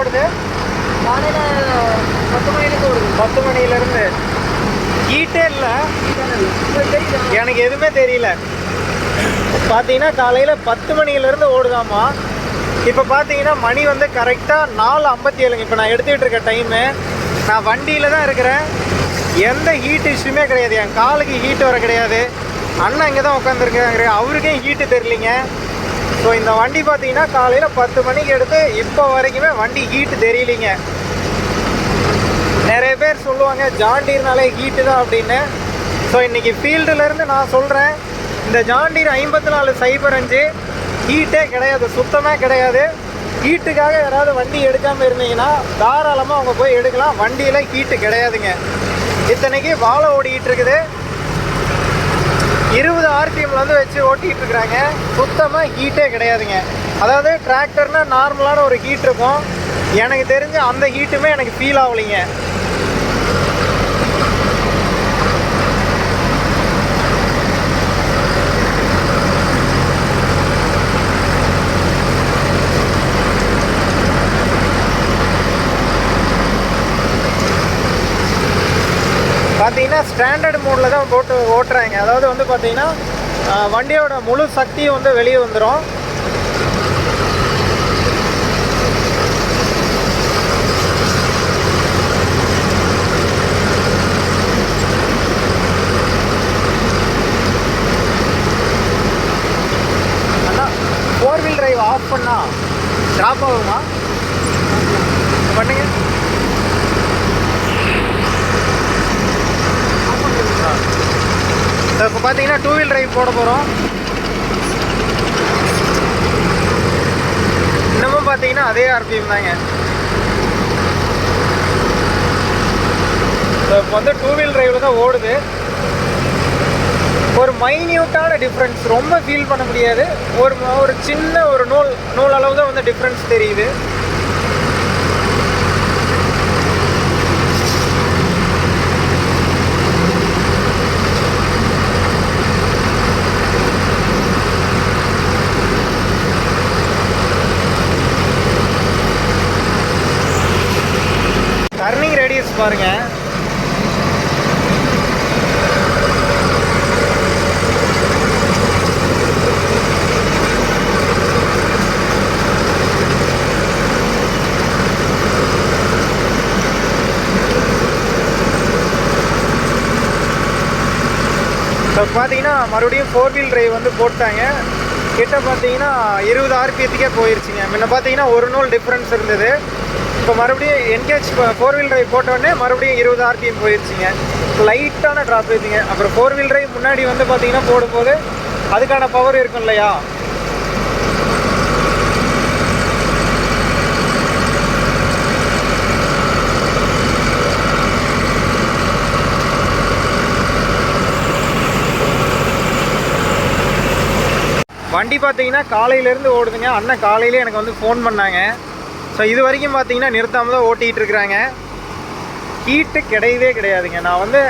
ஓடுது. காலையில் பத்து மணிலேருந்து ஓடுது. பத்து மணிலேருந்து ஹீட்டே இல்லை. எனக்கு எதுவுமே தெரியல. பார்த்தீங்கன்னா காலையில் பத்து மணிலேருந்து ஓடுதாம்மா. இப்போ பார்த்தீங்கன்னா மணி வந்து கரெக்டாக நாலு ஐம்பத்தி ஏழுங்க இப்போ நான் எடுத்துக்கிட்டு இருக்க டைமு நான் வண்டியில் தான் இருக்கிறேன். எந்த ஹீட் இஷ்யூமே கிடையாது. என் காலுக்கு ஹீட் வர கிடையாது. அண்ணன் இங்கே தான் உட்காந்துருக்காங்க அவருக்கே ஹீட்டு தெரியலிங்க. ஸோ இந்த வண்டி பார்த்தீங்கன்னா காலையில் பத்து மணிக்கு எடுத்து இப்போ வரைக்குமே வண்டி ஹீட்டு தெரியலிங்க. நிறைய பேர் சொல்லுவாங்க ஜாண்டீர்னாலே ஹீட்டு தான் அப்படின்னு. ஸோ இன்றைக்கி ஃபீல்டுலேருந்து நான் சொல்கிறேன் இந்த ஜாண்டீர் ஐம்பத்தி நாலு சைபர் அஞ்சு ஹீட்டே கிடையாது சுத்தமாக கிடையாது. ஹீட்டுக்காக யாராவது வண்டி எடுக்காமல் இருந்தீங்கன்னா தாராளமாக அவங்க போய் எடுக்கலாம் வண்டியில் ஹீட்டு கிடையாதுங்க. இத்தனைக்கு வாழை ஓடிக்கிட்டு இருக்குது. இருபது ஆர்பிஎம்ல வந்து வச்சு ஓட்டிகிட்டு இருக்கிறாங்க. சுத்தமாக ஹீட்டே கிடையாதுங்க. அதாவது டிராக்டர்னா நார்மலான ஒரு ஹீட் இருக்கும். எனக்கு தெரிஞ்ச அந்த ஹீட்டுமே எனக்கு ஃபீல் ஆகலைங்க. பார்த்தீங்கன்னா ஸ்டாண்டர்ட் மோடில் தான் போட்டு ஓட்டுறாங்க. அதாவது வந்து பார்த்தீங்கன்னா வண்டியோட முழு சக்தியும் வந்து வெளியே வந்துடும் அண்ணா ஃபோர் வீல் டிரைவ் ஆஃப் பண்ணா ட்ராப் ஆகுமா? பண்ணுங்க இப்போ பார்த்தீங்கன்னா டூ வீல் டிரைவ் போட போகிறோம் இன்னமும் பார்த்தீங்கன்னா அதே ஆர்பிஎம் தாங்க. இப்போ வந்து டூ வீல் டிரைவில் தான் ஓடுது. ஒரு மைன்யூட்டான டிஃப்ரென்ஸ் ரொம்ப ஃபீல் பண்ண முடியாது. ஒரு ஒரு சின்ன ஒரு நூல் நூல் அளவு தான் வந்து டிஃப்ரென்ஸ் தெரியுது. பாருங்க. இப்போ பார்த்தீங்கன்னா மறுபடியும் ஃபோர் வீல் டிரைவ் வந்து போட்டாங்க. கிட்ட பார்த்தீங்கன்னா இருபது ஆர்பிஎத்துக்கே போயிடுச்சுங்க முன்ன பார்த்தீங்கன்னா ஒரு நூல் டிஃப்ரென்ஸ் இருந்தது. இப்போ மறுபடியும் என்கேஜ் ஃபோர் வீல் டிரைவ் போட்டோடனே மறுபடியும் இருபது ஆர்பிஎம் போயிருச்சுங்க. லைட்டான ட்ராப் ஏற்றுங்க அப்புறம் ஃபோர் வீல் டிரைவ் முன்னாடி வந்து பார்த்தீங்கன்னா போடும்போது அதுக்கான பவர் இருக்கும் இல்லையா? வண்டி பார்த்தீங்கன்னா காலையிலேருந்து ஓடுதுங்க. அண்ணன் காலையிலே எனக்கு வந்து ஃபோன் பண்ணாங்க. ஸோ இது வரைக்கும் பார்த்தீங்கன்னா நிறுத்தாமல் தான் ஓட்டிகிட்டு இருக்கிறாங்க. ஹீட்டு கிடையவே கிடையாதுங்க. நான் வந்து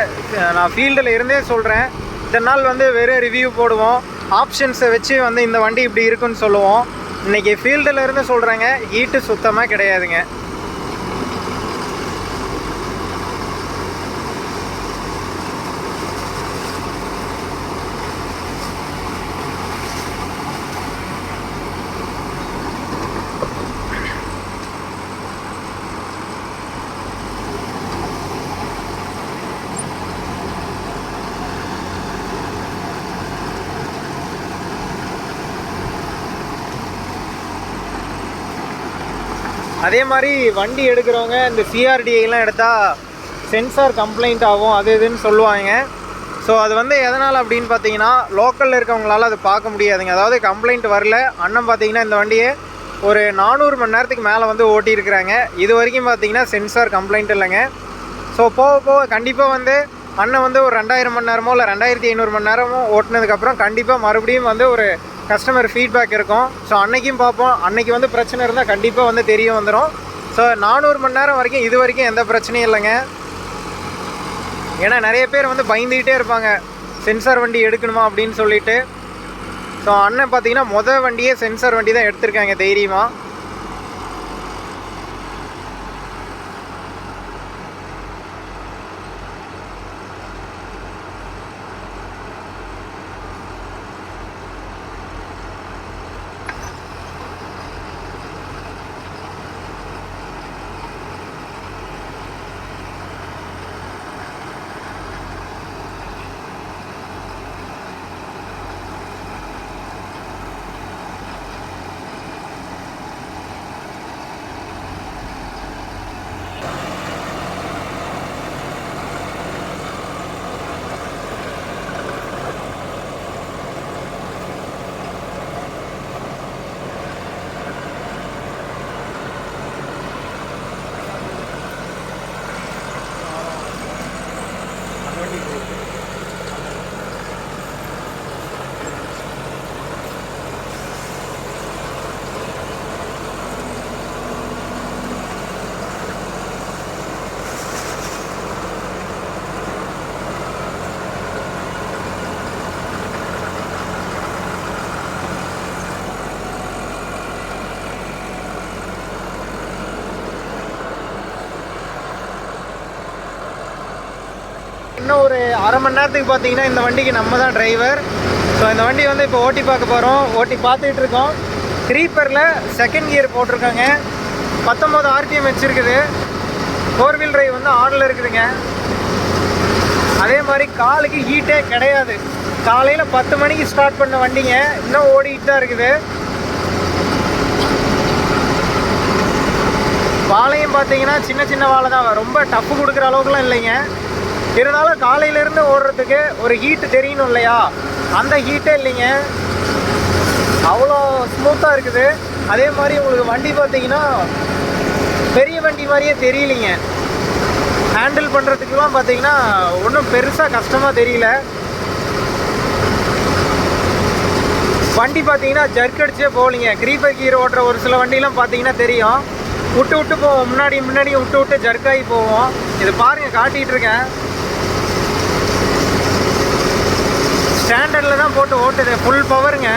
நான் ஃபீல்டில் இருந்தே சொல்கிறேன் இத்தனை நாள் வந்து வெறும் ரிவ்யூ போடுவோம். ஆப்ஷன்ஸை வச்சு வந்து இந்த வண்டி இப்படி இருக்குன்னு சொல்லுவோம். இன்றைக்கி ஃபீல்டில் இருந்து சொல்கிறாங்க ஹீட்டு சுத்தமாக கிடையாதுங்க. அதே மாதிரி வண்டி எடுக்கிறவங்க இந்த சிஆர்டிஐலாம் எடுத்தால் சென்சார் கம்ப்ளைண்ட் ஆகும் அது இதுன்னு சொல்லுவாங்க. ஸோ அது வந்து எதனால் அப்படின்னு பார்த்தீங்கன்னா லோக்கலில் இருக்கவங்களால அது பார்க்க முடியாதுங்க. அதாவது கம்ப்ளைண்ட் வரல. அண்ணன் பார்த்தீங்கன்னா இந்த வண்டியை ஒரு நானூறு மணி நேரத்துக்கு மேலே வந்து ஓட்டியிருக்கிறாங்க. இது வரைக்கும் பார்த்தீங்கன்னா சென்சார் கம்ப்ளைண்ட் இல்லைங்க. ஸோ போக போக கண்டிப்பாக வந்து அண்ணன் வந்து ஒரு ரெண்டாயிரம் மணி நேரமோ இல்லை ரெண்டாயிரத்தி ஐநூறு மணி நேரமோ ஓட்டினதுக்கப்புறம் கண்டிப்பாக மறுபடியும் வந்து ஒரு கஸ்டமர் ஃபீட்பேக் இருக்கும். ஸோ அன்னைக்கும் பார்ப்போம். அன்னைக்கு வந்து பிரச்சனை இருந்தால் கண்டிப்பாக வந்து தெரிய வந்துடும் ஸோ நானூறு மணி நேரம் வரைக்கும் இது வரைக்கும் எந்த பிரச்சனையும் இல்லைங்க. ஏன்னா நிறைய பேர் வந்து பயந்துக்கிட்டே இருப்பாங்க. சென்சார் வண்டி எடுக்கணுமா அப்படின்னு சொல்லிட்டு. ஸோ அண்ணன் பார்த்தீங்கன்னா மொதல் வண்டியே சென்சார் வண்டி தான் எடுத்திருக்காங்க தைரியமாக இன்னும் ஒரு அரை மணி நேரத்துக்கு பார்த்தீங்கன்னா இந்த வண்டிக்கு நம்ம தான் டிரைவர் ஸோ இந்த வண்டி வந்து இப்போ ஓட்டி பார்க்க போகிறோம் ஓட்டி பார்த்துட்டு இருக்கோம். க்ரீப்பரில் செகண்ட் கியர் போட்டிருக்காங்க. பத்தொம்போது ஆர்பிஎம் வச்சுருக்குது. ஃபோர் வீல் டிரைவ் வந்து ஆர்டில் இருக்குதுங்க. அதே மாதிரி காலுக்கு ஹீட்டே கிடையாது. காலையில் பத்து மணிக்கு ஸ்டார்ட் பண்ண வண்டிங்க. இன்னும் ஓடிக்கிட்டு தான் இருக்குது. வாழையும் பார்த்தீங்கன்னா சின்ன சின்ன வாழை தான். ரொம்ப டஃப் கொடுக்குற அளவுக்குலாம் இல்லைங்க. இருந்தாலும் காலையிலேருந்து ஓடுறதுக்கு ஒரு ஹீட்டு தெரியணும் இல்லையா? அந்த ஹீட்டே இல்லைங்க. அவ்வளோ ஸ்மூத்தாக இருக்குது. அதே மாதிரி உங்களுக்கு வண்டி பார்த்தீங்கன்னா பெரிய வண்டி மாதிரியே தெரியலைங்க. ஹேண்டில் பண்ணுறதுக்குலாம் பார்த்தீங்கன்னா ஒன்றும் பெருசாக கஷ்டமாக தெரியல. வண்டி பார்த்தீங்கன்னா ஜர்க் அடிச்சே போகலிங்க. க்ரீப்பர் கீர் ஓட்டுற ஒரு சில வண்டிலாம் பார்த்தீங்கன்னா தெரியும். விட்டு விட்டு போவோம் முன்னாடி முன்னாடி விட்டு விட்டு ஜர்க்காகி போவோம். இது பாருங்கள் காட்டிகிட்டு இருக்கேன். ஸ்டாண்டர்டில் தான் போட்டு ஓட்டுது. ஃபுல் பவருங்க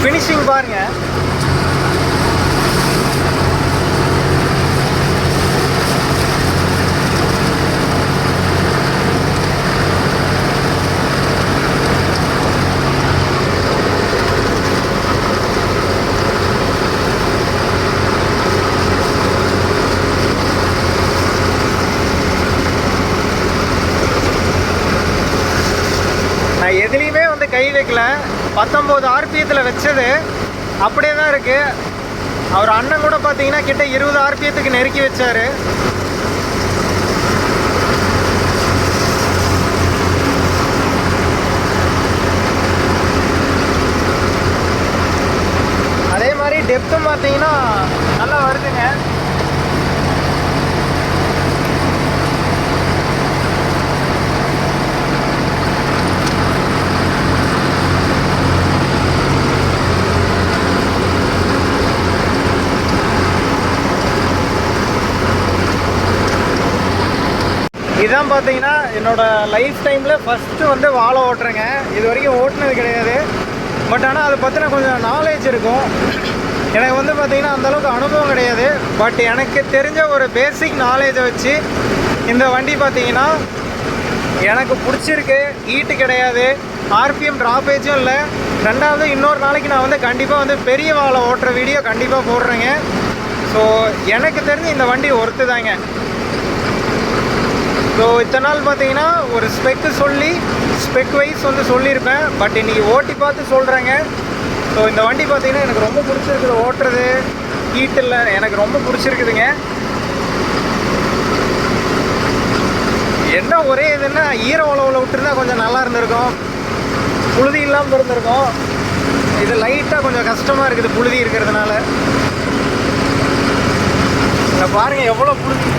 ஃபினிஷிங் பாருங்கள் நான் எதுலேயுமே வந்து கை பத்தொம்போது ஆர்பிஎத்தில் வச்சது. அப்படியே தான் இருக்குது அவர் அண்ணன் கூட பார்த்தீங்கன்னா கிட்ட இருபது ஆர்பிஎத்துக்கு நெருக்கி வச்சாரு அதே மாதிரி டெப்த்தும் பார்த்தீங்கன்னா நல்லா வருதுங்க இதான் பார்த்தீங்கன்னா என்னோட லைஃப் டைமில் ஃபஸ்ட்டு வந்து வாழை ஓட்டுறேங்க. இது வரைக்கும் ஓட்டுனது கிடையாது. பட் ஆனால் அதை பற்றின கொஞ்சம் நாலேஜ் இருக்கும். எனக்கு வந்து பார்த்தீங்கன்னா அந்தளவுக்கு அனுபவம் கிடையாது. பட் எனக்கு தெரிஞ்ச ஒரு பேசிக் நாலேஜை வச்சு இந்த வண்டி பார்த்தீங்கன்னா எனக்கு பிடிச்சிருக்கு. ஹீட்டு கிடையாது. ஆர்பிஎம் ட்ராப்பேஜும் இல்லை. ரெண்டாவது இன்னொரு நாளைக்கு நான் வந்து கண்டிப்பாக வந்து பெரிய வாழை ஓட்டுற வீடியோ கண்டிப்பாக போடுறேங்க. ஸோ எனக்கு தெரிஞ்சு இந்த வண்டி ஒர்த்து தாங்க. ஸோ இத்தனை நாள் பார்த்தீங்கன்னா ஒரு ஸ்பெக்கு சொல்லி ஸ்பெக் வைஸ் வந்து சொல்லியிருப்பேன். பட் இன்றைக்கி ஓட்டி பார்த்து சொல்கிறேங்க ஸோ இந்த வண்டி பார்த்தீங்கன்னா எனக்கு ரொம்ப பிடிச்சிருக்குது. ஓட்டுறது ஹீட்டில் இல்லை எனக்கு ரொம்ப பிடிச்சிருக்குதுங்க. என்ன ஒரே இதுன்னா ஈர உழவில் விட்டுருந்தா கொஞ்சம் நல்லா இருந்திருக்கும். புழுதி இல்லாமல் இருந்திருக்கும். இது லைட்டாக கொஞ்சம் கஷ்டமாக இருக்குது புழுதி இருக்கிறதுனால. இங்க பாருங்கள் எவ்வளோ புழுதி.